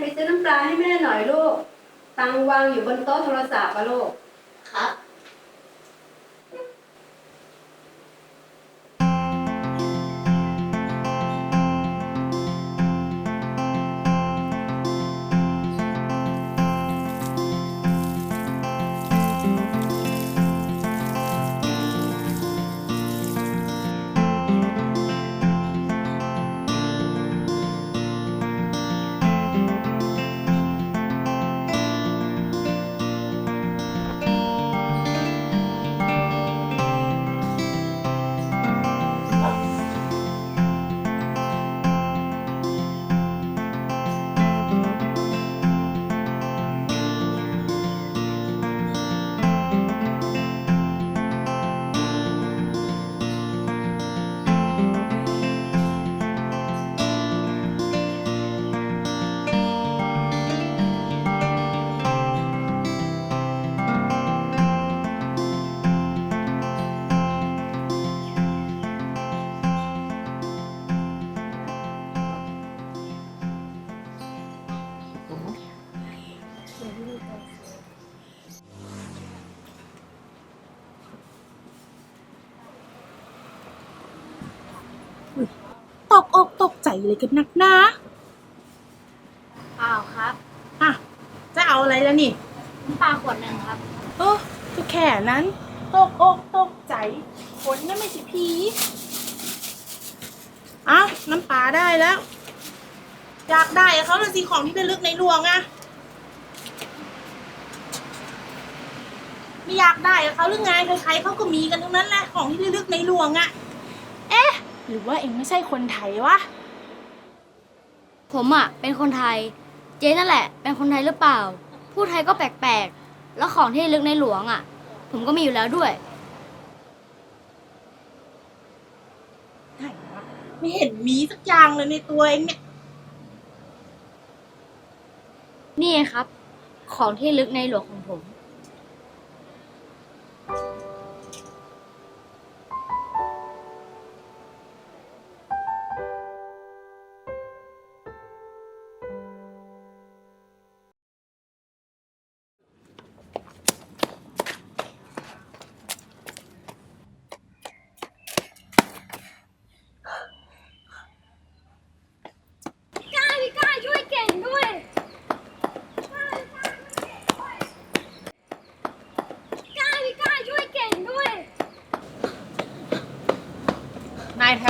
ซื้อน้ำปลาให้แม่หน่อยลูก ตังวางอยู่บนโต๊ะโทรศัพท์อะลูก เลยกันนักหนาอ้าวครับอะจะเอาอะไรแล้วนี่น้ำปลาขวดหนึ่งครับโอ้ก็แค่นั้นตกอกตกใจคนนั่นไม่ใช่ผีเอ้าน้ำปลาได้แล้ว อยากได้อะเขาเลยสิของที่ระลึกในหลวงอะไม่อยากได้อะเขาหรือไงใครๆเขาก็มีกันทั้งนั้นแหละของที่ระลึกในหลวงอะเอ๊ะ หรือว่าเองไม่ใช่คนไทยวะ ผมอะเป็นคนไทย เจ๊นั่นแหละ เป็นคนไทยหรือเปล่า พูดไทยก็แปลกๆ แล้วของที่ระลึกในหลวงอะ ผมก็มีอยู่แล้วด้วย ไหนวะไม่เห็นมีสักอย่างเลยในตัวเองเนี่ย นี่ไงครับ ของที่ระลึกในหลวงของผม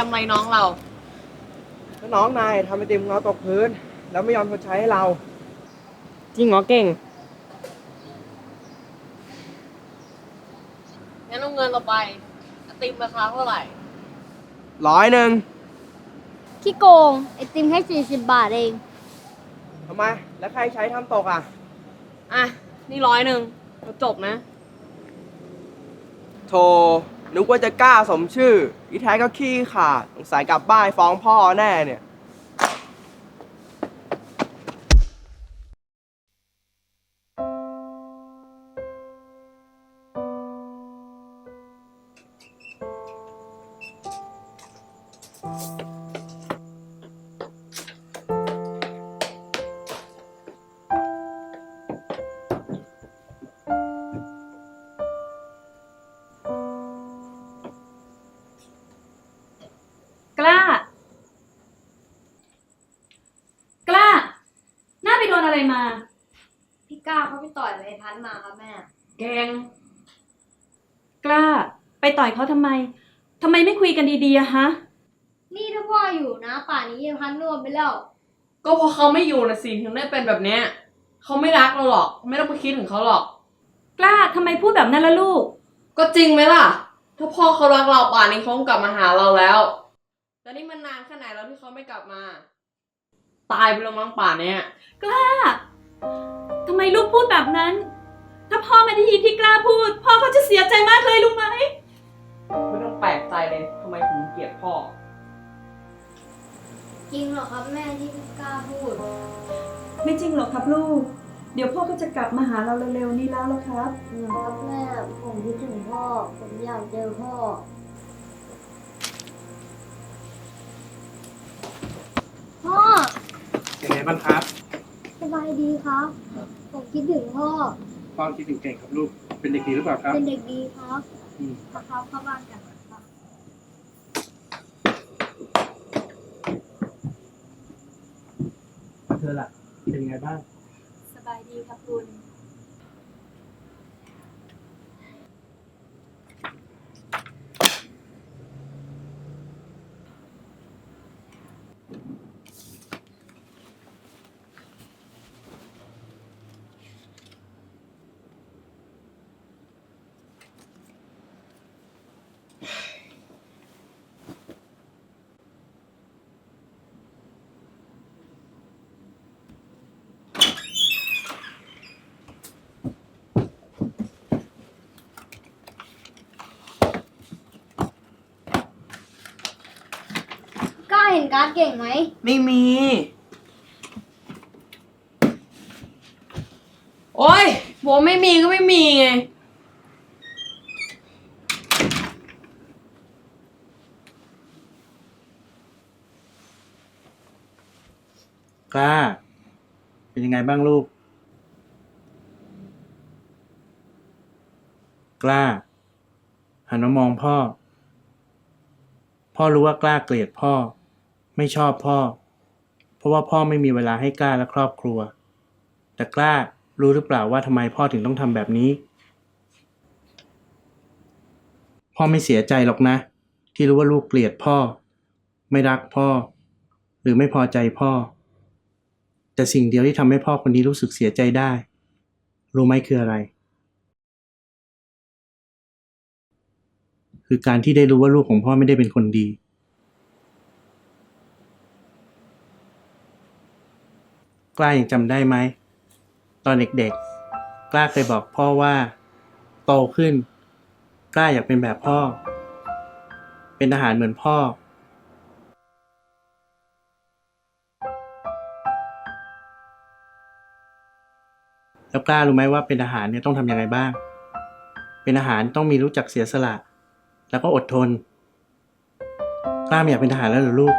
ำอะไรน้องเราถ้าน้องนายทำไอติมของเราตกพื้น แล้วไม่ยอมชดใช้ให้เรา จริงเหรอเก่ง งั้นเอาเงินเราไปไอติมราคาเท่าไหร่ ร้อยหนึ่งขี้โกง ไอติมแค่สี่สิบบาทเอง ทำไม แล้วใครใช้ทำตกอะ อะ นี่ร้อยหนึ่งเราจบนะโธ่ นึกว่าจะกล้าสมชื่อที่แท้ก็ขี้ขาดสงสัยกลับบ้านฟ้องพ่อแน่เนี่ย พันมาครับแม่ แกง กล้า ไปต่อยเขาทำไมทำไมไม่คุยกันดีๆอะฮะ นี่ถ้าพ่ออยู่นะ ป่านนี้ไอพันรวมไปแล้ว ก็เพราะเขาไม่อยู่นะสิถึงได้เป็นแบบเนี้ยเขาไม่รักเราหรอก ไม่ต้องไปคิดถึงเขาหรอก กล้าทำไมพูดแบบนั้นล่ะลูก ก็จริงไหมล่ะ ถ้าพ่อเขารักเราป่านนี้เขาคงกลับมาหาเราแล้วแต่นี่มันนานแค่ไหนแล้วที่เขาไม่กลับมา ตายไปแล้วมั้งป่านเนี้ย กล้า ทำไมลูกพูดแบบนั้น ถ้าพ่อไม่ได้ยินที่กล้าพูด พ่อเขาจะเสียใจมากเลยรู้ไหม ไม่ต้องแปลกใจเลยทำไมถึงเกลียดพ่อ จริงเหรอครับแม่ที่พี่ก้าวพูด ไม่จริงหรอกครับลูก เดี๋ยวพ่อก็จะกลับมาหาเราเร็วๆนี้แล้วละครับครับแม่ผมคิดถึงพ่อ ผมอยากเจอพ่อ พ่อ เป็นไงบ้างครับผม บายดีครับ ผมคิดถึงพ่อ พ่อคิดถึงเก่งครับลูก เป็นเด็กดีหรือเปล่าครับ เป็นเด็กดีครับอืมครับเข้าบ้านกันครับเธอล่ะ เป็นยังไงบ้าง สบายดีครับคุณ กล้าเห็นการ์ดเก่งไหม ไม่มี โอ้ยผมไม่มีก็ไม่มีไง กล้า เป็นยังไงบ้างลูก กล้า หันมามองพ่อ พ่อรู้ว่ากล้าเกลียดพ่อ ไม่ชอบพ่อ เพราะว่าพ่อไม่มีเวลาให้กล้าและครอบครัว แต่กล้ารู้หรือเปล่าว่าทำไมพ่อถึงต้องทำแบบนี้ พ่อไม่เสียใจหรอกนะ ที่รู้ว่าลูกเกลียดพ่อ ไม่รักพ่อ หรือไม่พอใจพ่อ แต่สิ่งเดียวที่ทำให้พ่อคนนี้รู้สึกเสียใจได้ รู้ไหมคืออะไร คือการที่ได้รู้ว่าลูกของพ่อไม่ได้เป็นคนดี กล้ายังจำได้ไหม ตอนเด็กๆ กล้าเคยบอกพ่อว่า โตขึ้น กล้าอยากเป็นแบบพ่อ เป็นทหารเหมือนพ่อ แล้วกล้ารู้ไหมว่าเป็นทหารเนี่ยต้องทำยังไงบ้าง เป็นทหารต้องมีรู้จักเสียสละ แล้วก็อดทน กล้าไม่อยากเป็นทหารแล้วหรือลูก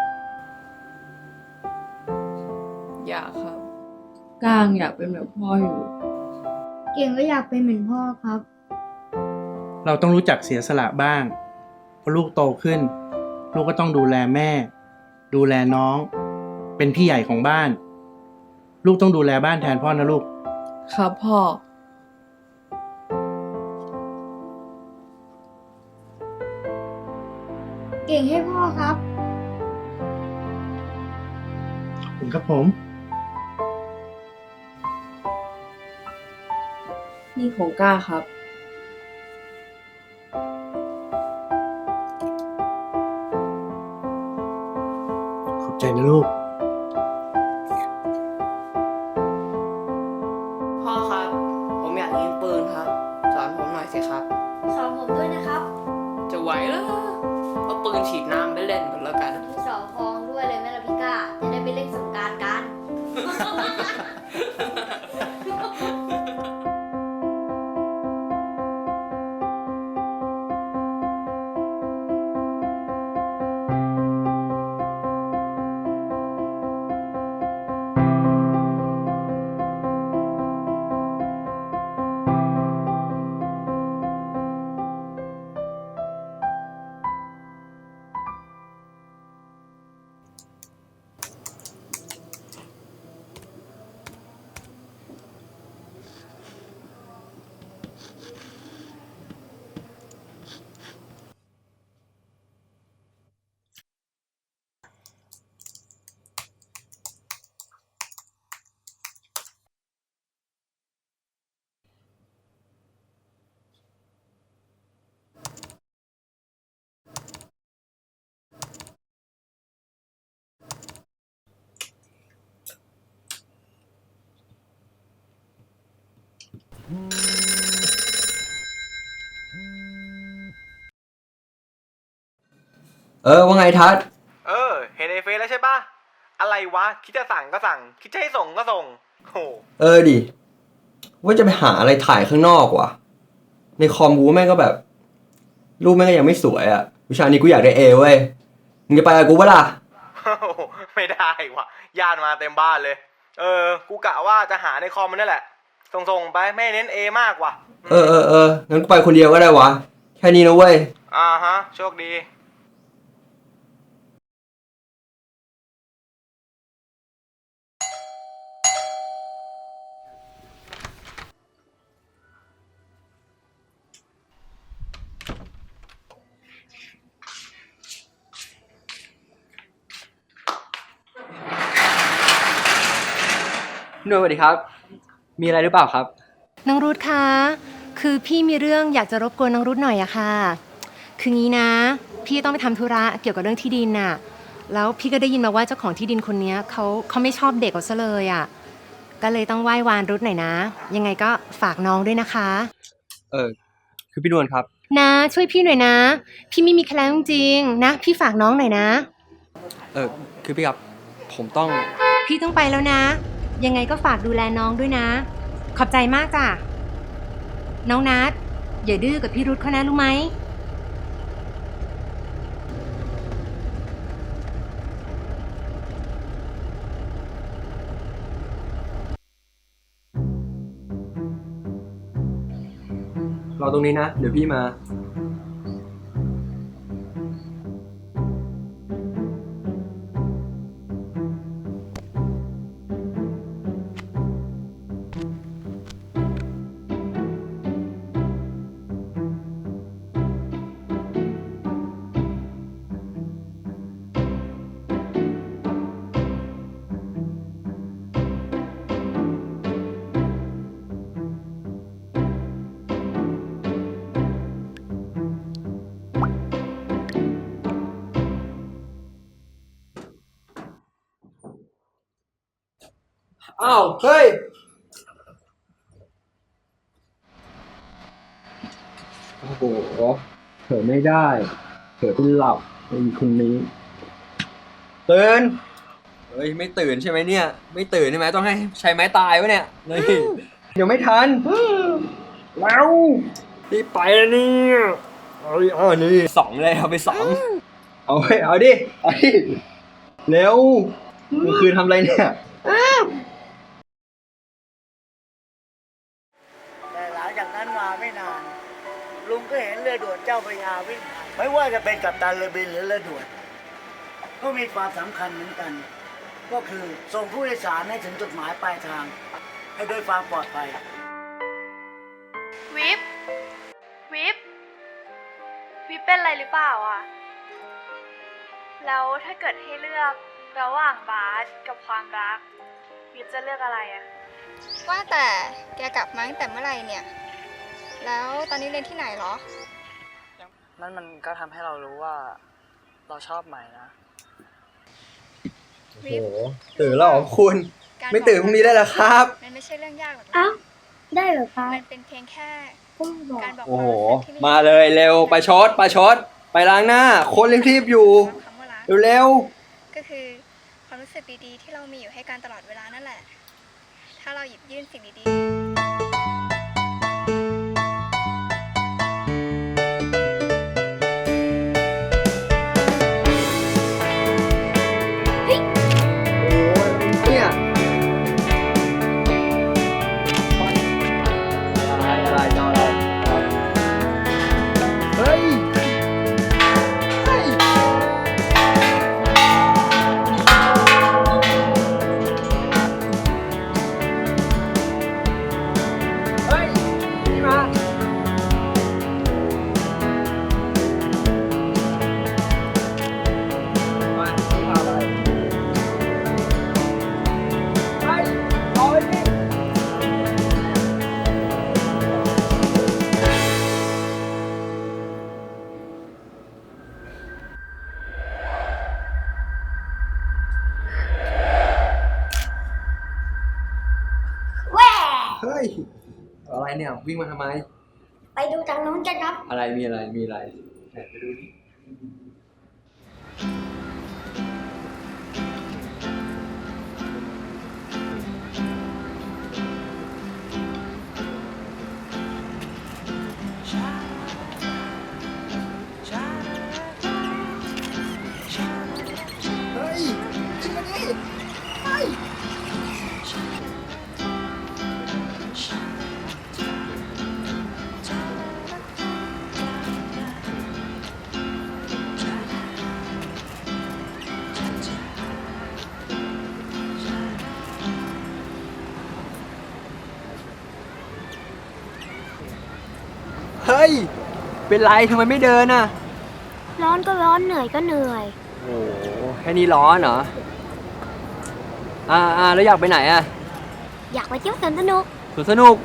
างอยากเป็นแบบพ่ออยู่ เก่งก็อยากเป็นเหมือนพ่อครับ เราต้องรู้จักเสียสละบ้างพอลูกโตขึ้น ลูกก็ต้องดูแลแม่ ดูแลน้อง เป็นพี่ใหญ่ของบ้าน ลูกต้องดูแลบ้านแทนพ่อนะลูก ครับพ่อ เก่งให้พ่อครับ ขอบคุณครับผม นี่ของก้าครับ ขอบใจนะลูก เออว่าไงทัศน์เออ เห็นในเฟซแล้วใช่ปะอะไรวะ คิดจะสั่งก็สั่ง คิดจะให้ส่งก็ส่งโหเออดิว่าจะไปหาอะไรถ่ายข้างนอกว่ะ ในคอมกูแม่งก็แบบ รูปแม่งก็ยังไม่สวยอะ่ะวิชานี้กูอยากได้เอเว้ยมึงจะไปกับกูปะล่ะไม่ได้วะญาติมาเต็มบ้านเลย เออ กูกะว่าจะหาในคอมมันนั่นแหละ ส่งๆไปไม่เน้น A มากว่ะเออเออเอองั้นกูไปคนเดียวก็ได้วะแค่นี้นะเว้ยอ่าฮะ โชคดี พี่นวลสวัสดีครับ มีอะไรหรือเปล่าครับ น้องรุธคะคือพี่มีเรื่องอยากจะรบกวนน้องรุธหน่อยอะค่ะ คืองี้นะ พี่ต้องไปทำธุระเกี่ยวกับเรื่องที่ดินน่ะ แล้วพี่ก็ได้ยินมาว่าเจ้าของที่ดินคนเนี้ยเขาเขาไม่ชอบเด็กเอาซะเลยอะก็เลยต้องไหว้วานรุธหน่อยนะ ยังไงก็ฝากน้องด้วยนะคะ เออคือพี่นวลครับ นะช่วยพี่หน่อยนะ พี่ไม่มีแคลงจริงๆนะ พี่ฝากน้องหน่อยนะ เออคือพี่ครับ ผมต้อง พี่ต้องไปแล้วนะ ยังไงก็ฝากดูแลน้องด้วยนะ ขอบใจมากจ้ะ น้องนัดอย่าดื้อกับพี่รุธเขานะรู้ไหม รอตรงนี้นะ เดี๋ยวพี่มา อ้าวเฮ้ยโอ้โหเผลอไม่ได้เผลอเป็นหลับไอ้คนนี้ตื่นเฮ้ยไม่ตื่นใช่ไหมเนี่ย ไม่ตื่นใช่ไหมต้องให้ใช้ไม้ตายวะเนี่ยนี่เดี๋ยวไม่ทันแล้วรีบไปแล้วเนี่ยเอาดิเอานี่สองเลยเอาไปสองเอาไปเอาดิเอาดิเร็วเมื่อคืนทำอะไรเนี่ย รือด่วนเจ้าพระยาวิ่งไม่ว่าจะเป็นกัปตันเรือบินหรือเรือด่วนก็มีความสำคัญเหมือนกัน ก็คือส่งผู้โดยสารให้ถึงจุดหมายปลายทาง ให้ด้วยความปลอดภัยวิปวิปวิปเป็นอะไรหรือเปล่าอะ แล้วถ้าเกิดให้เลือกระหว่างบาสกับความรักวิปจะเลือกอะไรอะว่าแต่แกกลับมาตั้งแต่เมื่อไหร่เนี่ย แล้วตอนนี้เรียนที่ไหนเหรอ นั่นมันก็ทำให้เรารู้ว่า เราชอบใหม่นะ โอ้โหตื่นแล้วเหรอคุณ การไม่ตื่นพรุ่งนี้ได้แล้วครับ มันไม่ใช่เรื่องยากหรอกนะอ้าว ได้เหรอคะมันเป็นเพียงแค่ก็บอกการบอกโอ้โห ความรู้สึกที่มาเลยเร็วไปชดไปชด ไปล้างหน้า คนรีบๆอยู่ คำว่ารักเร็วก็คือความรู้สึกดีๆ ที่เรามีอยู่ให้กันตลอดเวลานั่นแหละ ถ้าเราหยิบยื่นสิ่งดี เนี่ยวิ่งมาทำไม ไปดูทางนู้นกันครับ อะไรมีอะไรมีอะไรไหนไปดูดิ เป็นไรทำไมไม่เดินอะ ร้อนก็ร้อนเหนื่อยก็เหนื่อย โอ้โหแค่นี้ร้อนเหรอ อ่าอ่าแล้วอยากไปไหนอะอยากไปเที่ยวสวนสนุกสวนสนุก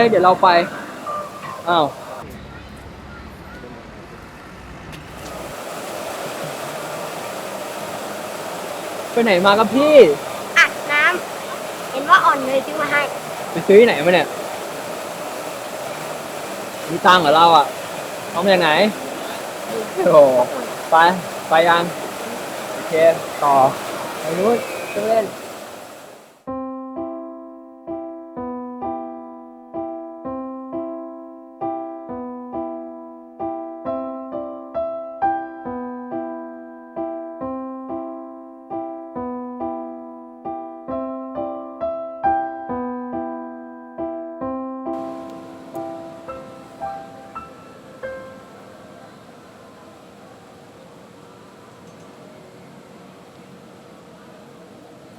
เอ้ยเดี๋ยวเราไป อ้าว ไปไหนมาครับพี่ อัดน้ำ เห็นว่าอ่อนเลยซื้อมาให้ ไปซื้อที่ไหนมาเนี่ย มีตังค์เหรอเราอะเอามาจากไหน โอ้โห ไป ไปยัง โอเค ต่อไปนู้นเครื่องเล่น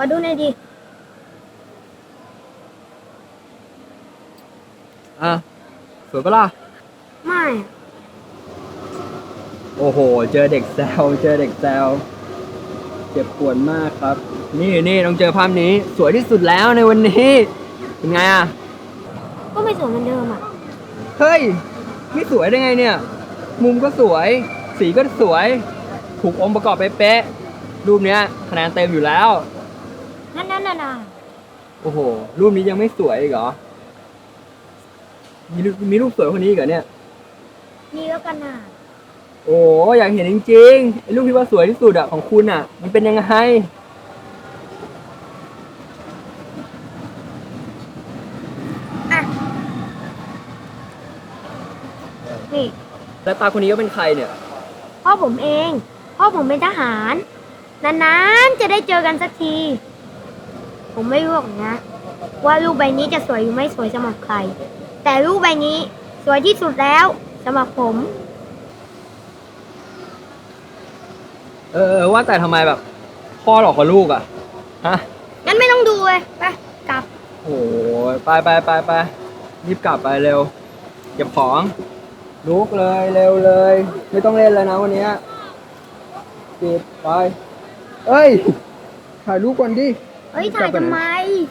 อดูหน่อยดิอะสวยปะล่ะ ไม่โอ้โห เจอเด็กแซว เจอเด็กแซว เจ็บปวดมากครับ นี่นี่ต้องเจอภาพนี้ สวยที่สุดแล้วในวันนี้ เป็นไงอะ ก็ไม่สวยเหมือนเดิมอะ เฮ้ย ไม่สวยได้ไงเนี่ย มุมก็สวย สีก็สวย ถูกองค์ประกอบเป๊ะๆรูปเนี้ยคะแนนเต็มอยู่แล้ว นั่นนั่นน่ะนะโอ้โห รูปนี้ยังไม่สวยอีกเหรอ มีรูปมีรูปสวยคนนี้อีกเหรอเนี่ยนี่แล้วกันน่ะโอ้อยากเห็นจริงๆไอ้รูปที่ว่าสวยที่สุดอะของคุณอะมันเป็นยังไงนี่แล้วตาคนนี้ก็เป็นใครเนี่ย พ่อผมเอง พ่อผมเป็นทหาร นานๆจะได้เจอกันสักที ผมไม่รู้หรอกนะ ว่ารูปใบนี้จะสวยหรือไม่สวยสำหรับใคร แต่รูปใบนี้สวยที่สุดแล้วสำหรับผม เออเออว่าแต่ทำไมแบบ พ่อหลอกกับลูกอะฮะ งั้นไม่ต้องดูเลยไปกลับ โอ้ยไปไปไปไปรีบกลับไปเร็วเก็บของ ลุกเลยเร็วเลย ไม่ต้องเล่นแล้วนะวันเนี้ยปิดไป เอ้ย ถ่ายรูปก่อนดิ เฮ้ยถ่ายทำไม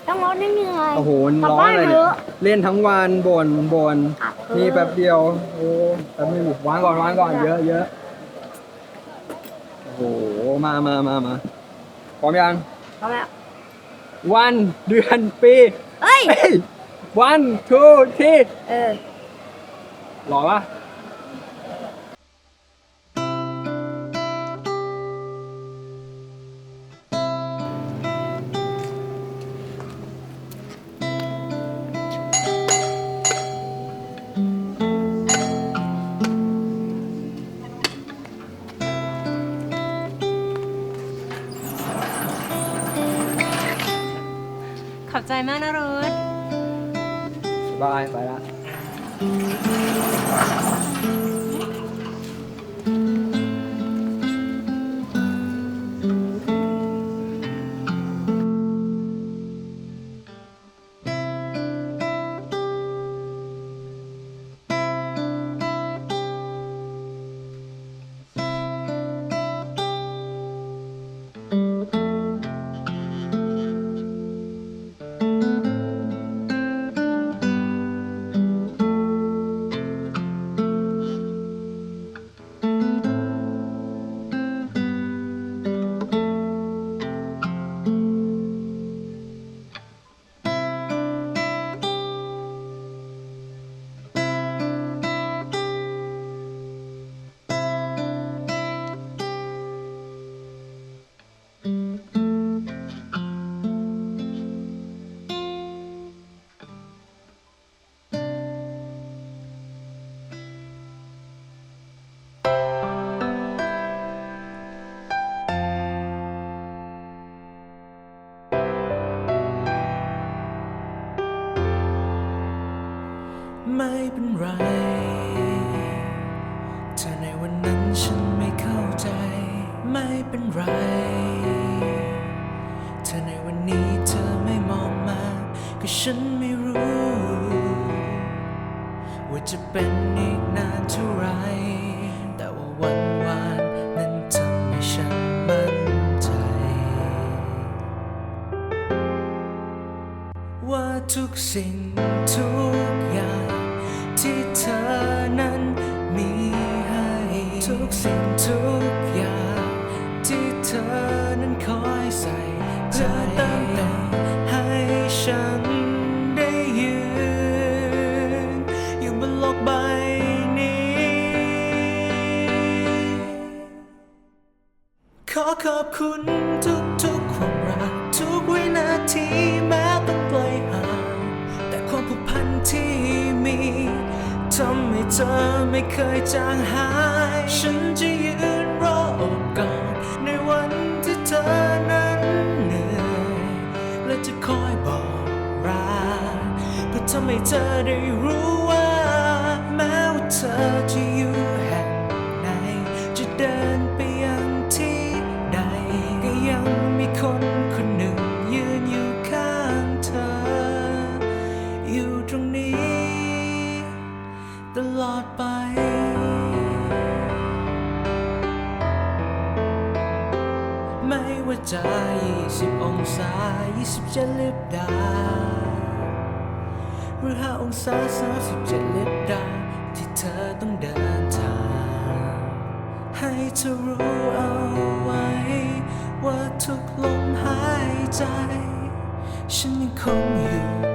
ต้องร้อนเหนื่อย โอ้โหกลับร้อนบ้านเลยเถเนี่ยอะเล่นทั้งวันบ่นบ่นกลับเถอะนี่แป๊บเดียว โอ้แป๊บนึงวางก่อนวางก่อน เยอะเยอะโอ้โห มามามามาพร้อมยัง พร้อมแล้ว วันเดือนปีเฮ้ย วันทูทีเออ หล่อปะ เป็นไรเธอในวันนั้นฉันไม่เข้าใจ ไม่เป็นไรเธอในวันนี้เธอไม่มองมา ก็ฉันไม่รู้ ว่าจะเป็นอีกนานเท่าไหรแต่ว่าวันวานนั้นทำให้ฉันมั่นใจ ว่าทุกสิ่งทุก สิ่งทุกอย่าง ที่เธอนั้นคอยใส่ใจเติมเต็มให้ฉันได้ยืน อยู่บนโลกใบนี้ ขอขอบคุณ ธอไม่เคยจางหาย ฉันจะยืนรออบกอดในวันที่เธอนั้นเหนื่อย และจะคอยบอกรักเพื่อทำให้เธอได้รู้ว่า แม้ว่าเธอจะอยู่แห่งไหนจะเดิน 20 องศา 27ลิบดา หรือ 5 องศา 37ลิบดา ที่เธอต้องเดินทาง ให้เธอรู้เอาไว้ ว่าทุกลมหายใจ ฉันยังคงอยู่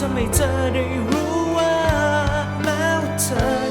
ทำให้เธอได้รู้ว่าแม้วเธอ